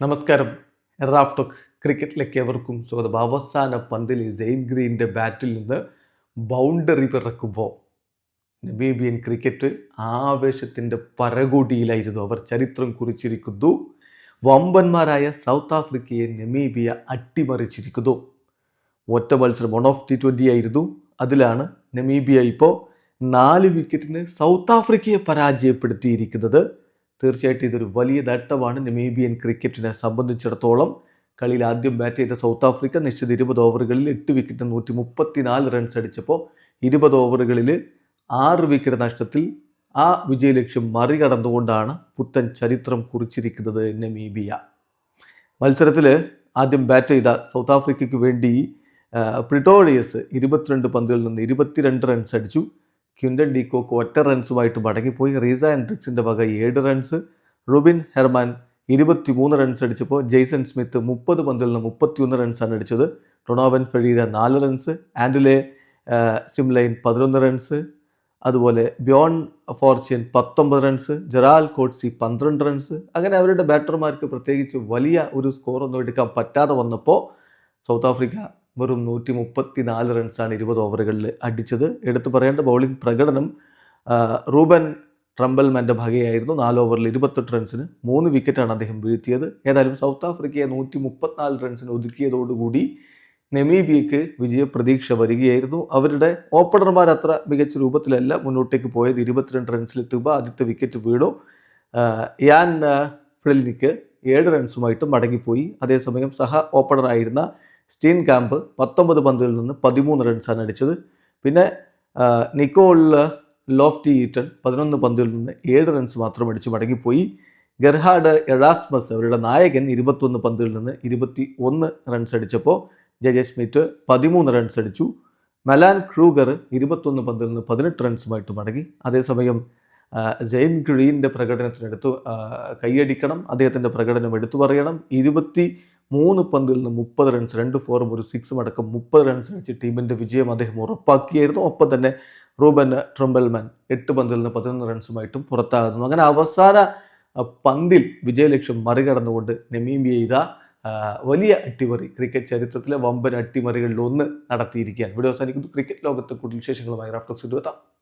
നമസ്കാരം. റാഫ്ടോക്ക് ക്രിക്കറ്റിലേക്ക് എവർക്കും സ്വാഗതം. അവസാന പന്തിൽ സെയിൻ ഗ്രീന്റെ ബാറ്റിൽ നിന്ന് ബൗണ്ടറി പിറക്കുമ്പോൾ നമീബിയൻ ക്രിക്കറ്റ് ആവേശത്തിന്റെ പരകോടിയിലായിരുന്നു അവർ. ചരിത്രം കുറിച്ചിരിക്കുന്നു. വമ്പന്മാരായ സൗത്ത് ആഫ്രിക്കയെ നമീബിയ അട്ടിമറിച്ചിരിക്കുന്നു. ഒറ്റ മത്സരം വൺ ഓഫ് ടി ട്വന്റി ആയിരുന്നു. അതിലാണ് നമീബിയ ഇപ്പോൾ നാല് വിക്കറ്റിന് സൗത്ത് ആഫ്രിക്കയെ പരാജയപ്പെടുത്തിയിരിക്കുന്നത്. തീർച്ചയായിട്ടും ഇതൊരു വലിയ നേട്ടമാണ് നമീബിയൻ ക്രിക്കറ്റിനെ സംബന്ധിച്ചിടത്തോളം. കളിയിൽ ആദ്യം ബാറ്റ് ചെയ്ത സൗത്ത് ആഫ്രിക്ക നിശ്ചിത ഇരുപത് ഓവറുകളിൽ എട്ട് വിക്കറ്റ് നൂറ്റി മുപ്പത്തിനാല് റൺസ് അടിച്ചപ്പോൾ ഇരുപത് ഓവറുകളിൽ ആറ് വിക്കറ്റ് നഷ്ടത്തിൽ ആ വിജയലക്ഷ്യം മറികടന്നുകൊണ്ടാണ് പുത്തൻ ചരിത്രം കുറിച്ചിരിക്കുന്നത് നമീബിയ. മത്സരത്തിൽ ആദ്യം ബാറ്റ് ചെയ്ത സൗത്ത് ആഫ്രിക്കയ്ക്ക് വേണ്ടി പ്രിട്ടോളിയസ് ഇരുപത്തിരണ്ട് പന്തുകളിൽ നിന്ന് ഇരുപത്തിരണ്ട് റൺസ് അടിച്ചു. ക്യുൻഡൻ ഡീകോക്ക് ഒറ്റ റൺസുമായിട്ട് മടങ്ങിപ്പോയി. റീസ ആൻഡ്രിക്സിന്റെ വക ഏഴ് റൺസ്. റുബിൻ ഹെർമാൻ ഇരുപത്തിമൂന്ന് റൺസ് അടിച്ചപ്പോൾ ജെയ്സൺ സ്മിത്ത് മുപ്പത് പന്തിൽ നിന്ന് മുപ്പത്തിയൊന്ന് റൺസാണ് അടിച്ചത്. റൊണോവൻ ഫെരീര നാല് റൺസ്. ആൻഡുലെ സിംലൈൻ പതിനൊന്ന് റൺസ്. അതുപോലെ ബിയോൺ ഫോർച്യൂൻ പത്തൊമ്പത് റൺസ്. ജെറാൽ കോട്സി പന്ത്രണ്ട് റൺസ്. അങ്ങനെ അവരുടെ ബാറ്റർമാർക്ക് പ്രത്യേകിച്ച് വലിയ ഒരു സ്കോറൊന്നും എടുക്കാൻ പറ്റാതെ വന്നപ്പോൾ സൗത്ത് ആഫ്രിക്ക വെറും നൂറ്റി മുപ്പത്തി നാല് റൺസാണ് ഇരുപത് ഓവറുകളിൽ അടിച്ചത്. എടുത്തു പറയേണ്ട ബൗളിംഗ് പ്രകടനം റൂബൻ ട്രംബൽമാന്റെ ഭാഗയായിരുന്നു. നാല് ഓവറിൽ ഇരുപത്തെട്ട് റൺസിന് മൂന്ന് വിക്കറ്റാണ് അദ്ദേഹം വീഴ്ത്തിയത്. ഏതായാലും സൗത്ത് ആഫ്രിക്കയെ നൂറ്റി മുപ്പത്തിനാല് റൺസിന് ഒതുക്കിയതോടുകൂടി നെമീബിയക്ക് വിജയപ്രതീക്ഷ വരികയായിരുന്നു. അവരുടെ ഓപ്പണർമാർ അത്ര മികച്ച രൂപത്തിലല്ല മുന്നോട്ടേക്ക് പോയത്. ഇരുപത്തിരണ്ട് റൺസിലെത്തുമ്പോൾ ആദ്യത്തെ വിക്കറ്റ് വീണു. യാൻ ഫ്രിലിനിക്ക് ഏഴ് റൺസുമായിട്ട് മടങ്ങിപ്പോയി. അതേസമയം സഹ ഓപ്പണറായിരുന്ന സ്റ്റീൻ ക്യാമ്പ് പത്തൊമ്പത് പന്തുകളിൽ നിന്ന് പതിമൂന്ന് റൺസാണ് അടിച്ചത്. പിന്നെ നിക്കോൾ ലോഫ്റ്റി ഈറ്റൺ പതിനൊന്ന് പന്തുകളിൽ നിന്ന് ഏഴ് റൺസ് മാത്രം അടിച്ച് മടങ്ങിപ്പോയി. ഗർഹാഡ് എറാസ്മസ് അവരുടെ നായകൻ ഇരുപത്തൊന്ന് പന്തുകളിൽ നിന്ന് ഇരുപത്തി ഒന്ന് റൺസ് അടിച്ചപ്പോൾ ജജ സ്മിത്ത് പതിമൂന്ന് റൺസ് അടിച്ചു. മലാൻ ക്രൂഗർ ഇരുപത്തൊന്ന് പന്തിൽ നിന്ന് പതിനെട്ട് റൺസുമായിട്ട് മടങ്ങി. അതേസമയം ജെയിൻ ഗ്രീന്റെ പ്രകടനത്തിനെടുത്ത് കൈയടിക്കണം അദ്ദേഹത്തിന്റെ പ്രകടനം എടുത്തു പറയണം. ഇരുപത്തി മൂന്ന് പന്തിൽ നിന്ന് മുപ്പത് റൺസ് രണ്ട് ഫോറും ഒരു സിക്സും അടക്കം മുപ്പത് റൺസ് അടിച്ച് ടീമിന്റെ വിജയം അദ്ദേഹം ഉറപ്പാക്കിയായിരുന്നു. ഒപ്പം തന്നെ റൂബൻ ട്രംബൽമാൻ എട്ട് പന്തിൽ നിന്ന് പതിനൊന്ന് റൺസുമായിട്ടും പുറത്താകുന്നു. അങ്ങനെ അവസാന പന്തിൽ വിജയലക്ഷ്യം മറികടന്നുകൊണ്ട് നെമീബിയ ഇതാ വലിയ അട്ടിമറി ക്രിക്കറ്റ് ചരിത്രത്തിലെ വമ്പൻ അട്ടിമറികളിൽ ഒന്ന് നടത്തിയിരിക്കുകയാണ്. ഇവിടെ അവസാനിക്കുന്നു. ക്രിക്കറ്റ് ലോകത്തെ കൂടുതൽ വിശേഷങ്ങളുമായി റാഫ്റ്റോക്സ് എത്താം.